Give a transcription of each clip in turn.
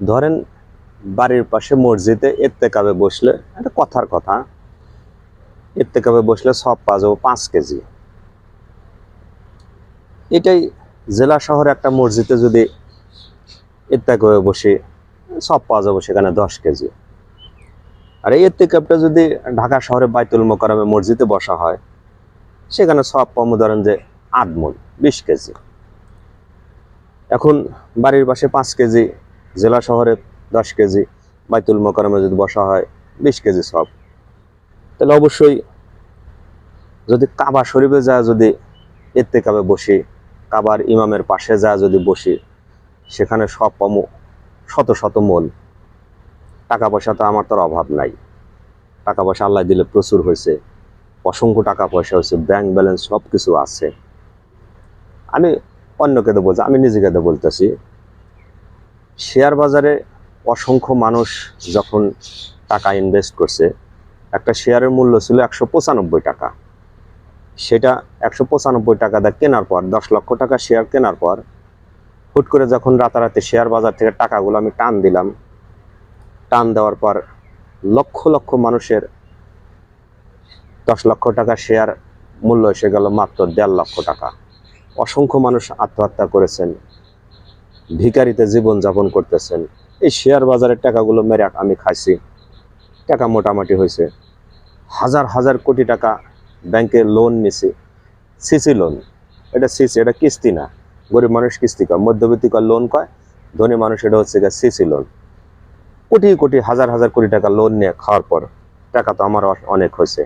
ধরেন বাড়ির পাশে মসজিদে এত্তেকাবে বসলে একটা কথার কথা, এত্তেকাবে বসলে সব পাওয়া যাব পাঁচ কেজি। এটাই জেলা শহরে একটা মসজিদে যদি এত্তেকাবে বসে, সব পাওয়া যাব সেখানে দশ কেজি। আর এই এত্তেকাবটা যদি ঢাকা শহরে বাইতুল মোকারমে মসজিদে বসা হয়, সেখানে সব পাবো ধরেন যে আট মন, বিশ কেজি। এখন বাড়ির পাশে পাঁচ কেজি জেলা শহরে দশ কেজি, বাইতুল মোকারমে যদি বসা হয়, বিশ কেজি সব। তাহলে অবশ্যই যদি কাবা শরীফে যা যদি এতে কাবে বসি, কাবার ইমামের পাশে যা যদি বসি, সেখানে সব শত শত মন। টাকা পয়সা তো আমার তোর অভাব নাই। টাকা পয়সা আল্লাহ দিলে প্রচুর হয়েছে। অসংখ্য টাকা পয়সা হয়েছে ব্যাংক ব্যালেন্স সব কিছু আছে। আমি অন্যকে তো বলছি, আমি নিজেকে তো বলতেছি। শেয়ার বাজারে অসংখ্য মানুষ যখন টাকা ইনভেস্ট করছে, একটা শেয়ারের মূল্য ছিল একশো পঁচানব্বই টাকা। সেটা একশো পঁচানব্বই টাকা দিয়ে কেনার পর, দশ লক্ষ টাকা শেয়ার কেনার পর, হুট করে যখন রাতারাতি শেয়ার বাজার থেকে টাকাগুলো আমি টান দিলাম, টান দেওয়ার পর লক্ষ লক্ষ মানুষের দশ লক্ষ টাকা শেয়ার মূল্য এসে গেল মাত্র দেড় লক্ষ টাকা। অসংখ্য মানুষ আত্মহত্যা করেছেন। ভিকারিতে জীবন যাপন করতেছেন। এই শেয়ার বাজারের টাকাগুলো মেরে আমি খাইছি। টাকা মোটামুটি হয়েছে হাজার হাজার কোটি টাকা ব্যাংকে লোন নিছি। সিসি লোন এটা সিসি এটা কিস্তি না। গরিব মানুষ কিস্তি কয়। মধ্যবিত্ত লোন কয়। ধনী মানুষ এটা হচ্ছে গিয়ে সিসি লোন কোটি কোটি, হাজার হাজার কোটি টাকা লোন নিয়ে খাওয়ার পর টাকা তো আমার অনেক হয়েছে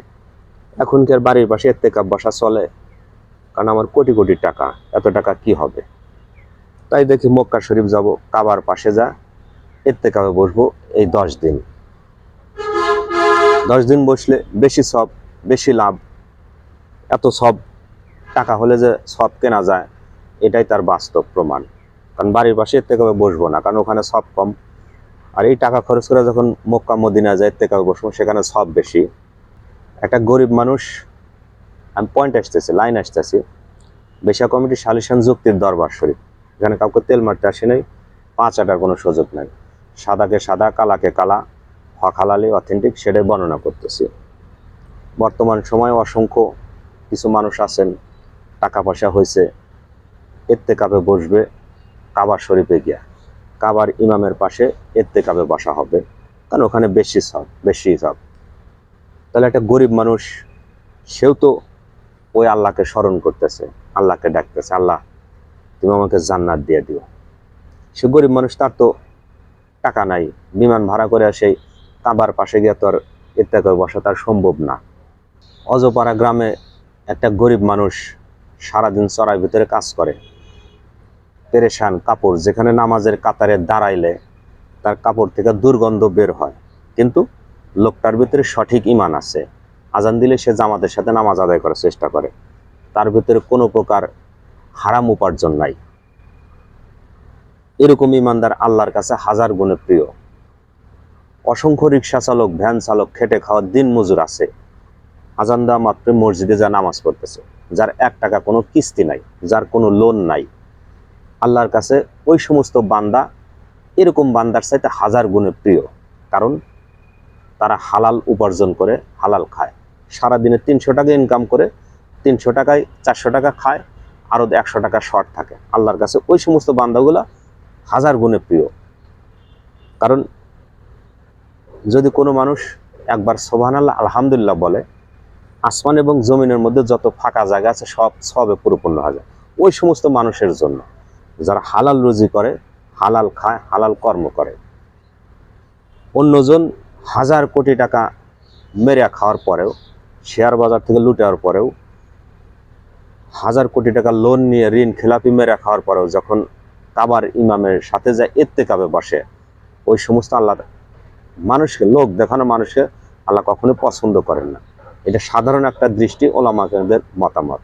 এখন কি আর বাড়ির পাশে এর থেকে বসা চলে। কারণ আমার কোটি কোটি টাকা। এত টাকা কি হবে? তাই দেখি মক্কা শরীফ যাব, কাবার পাশে যা, এর থেকে বসবো এই দশ দিন। দশ দিন বসলে বেশি সব, বেশি লাভ। এত সব টাকা হলে যে সব কেনা যায়, এটাই তার বাস্তব প্রমাণ। কারণ বাড়ির পাশে এর থেকে বসবো না, কারণ ওখানে সব কম। আর এই টাকা খরচ করে যখন মক্কা মদিনা যায়, এর থেকে বসবো, সেখানে সব বেশি। একটা গরিব মানুষ, আমি পয়েন্ট আসতেছি লাইন আসতেছি। বেশা কমিটি সালিশান যুক্তির দরবার শরীফ। এখানে কাউকে তেল মারতে আসে নাই, পাঁচ আটার কোনো সুযোগ নাই। সাদাকে সাদা, কালাকে কালা হক হালালি অথেন্টিক সেটাই বর্ণনা করতেছি। বর্তমান সময়ে অসংখ্য কিছু মানুষ আছেন, টাকা পয়সা হয়েছে এত্তে কাপে বসবে, কাবার শরীফে গিয়া। কাবার ইমামের পাশে এত্তে কাপে বসা হবে, কারণ ওখানে বেশি সব বেশি সব। তাহলে একটা গরিব মানুষ, সেও তো ওই আল্লাহকে স্মরণ করতেছে, আল্লাহকে ডাকতেছে, আল্লাহ তুমি আমাকে জান্নাত দিয়ে দিও। সে গরিব মানুষ, তার তো টাকা নাই। বিমান ভাড়া করে সেই কাবার পাশে গিয়ে তো আর ইত্যা করে বসা তার সম্ভব না। অজপাড়া গ্রামে একটা গরিব মানুষ সারাদিন চড়াই ভিতরে কাজ করে। পেরেশান কাপড়, যেখানে নামাজের কাতারে দাঁড়াইলে তার কাপড় থেকে দুর্গন্ধ বের হয়। কিন্তু লোকটার ভিতরে সঠিক ইমান আছে। আজান দিলে সে জামাতের সাথে নামাজ আদায় করার চেষ্টা করে। তার ভিতরে কোনো প্রকার হারাম উপার্জন নাই। এরকম ইমানদার আল্লাহর কাছে হাজার গুণে প্রিয়। অসংখ্য রিক্সা চালক, ভ্যান চালক, খেটে খাওয়ার দিন মজুর আছে। আজান দেওয়া মাত্র মসজিদে যা নামাজ পড়তেছে, যার এক টাকা কোনো কিস্তি নাই, যার কোনো লোন নাই। আল্লাহর কাছে ওই সমস্ত বান্দা, এরকম বান্দার চাইতে হাজার গুণে প্রিয়। কারণ তারা হালাল উপার্জন করে, হালাল খায়। সারাদিনে তিনশো টাকা ইনকাম করে, তিনশো টাকায় চারশো টাকা খায় আরও একশো টাকা শর্ট থাকে। আল্লাহর কাছে ওই সমস্ত বান্দাগুলা হাজার গুণে প্রিয়। কারণ যদি কোনো মানুষ একবার সোভান আল্লাহ আলহামদুলিল্লাহ বলে, আসমান এবং জমিনের মধ্যে যত ফাঁকা জায়গা আছে, সব সবে পরিপূর্ণ হয়ে যায়। ওই সমস্ত মানুষের জন্য যারা হালাল রুজি করে, হালাল খায়, হালাল কর্ম করে, অন্যজন হাজার কোটি টাকা মেরে খাওয়ার পরেও, শেয়ার বাজার থেকে লুটার পরেও হাজার কোটি টাকা লোন নিয়ে ঋণ খেলাপি মেরে খাওয়ার পরেও যখন কাবার ইমামের সাথে যায় এত্তে কাবে বসে, ওই সমস্ত আল্লাহ মানুষকে, লোক দেখানো মানুষকে আল্লাহ কখনো পছন্দ করেন না। এটা সাধারণ একটা দৃষ্টি ওলামাদের মতামত।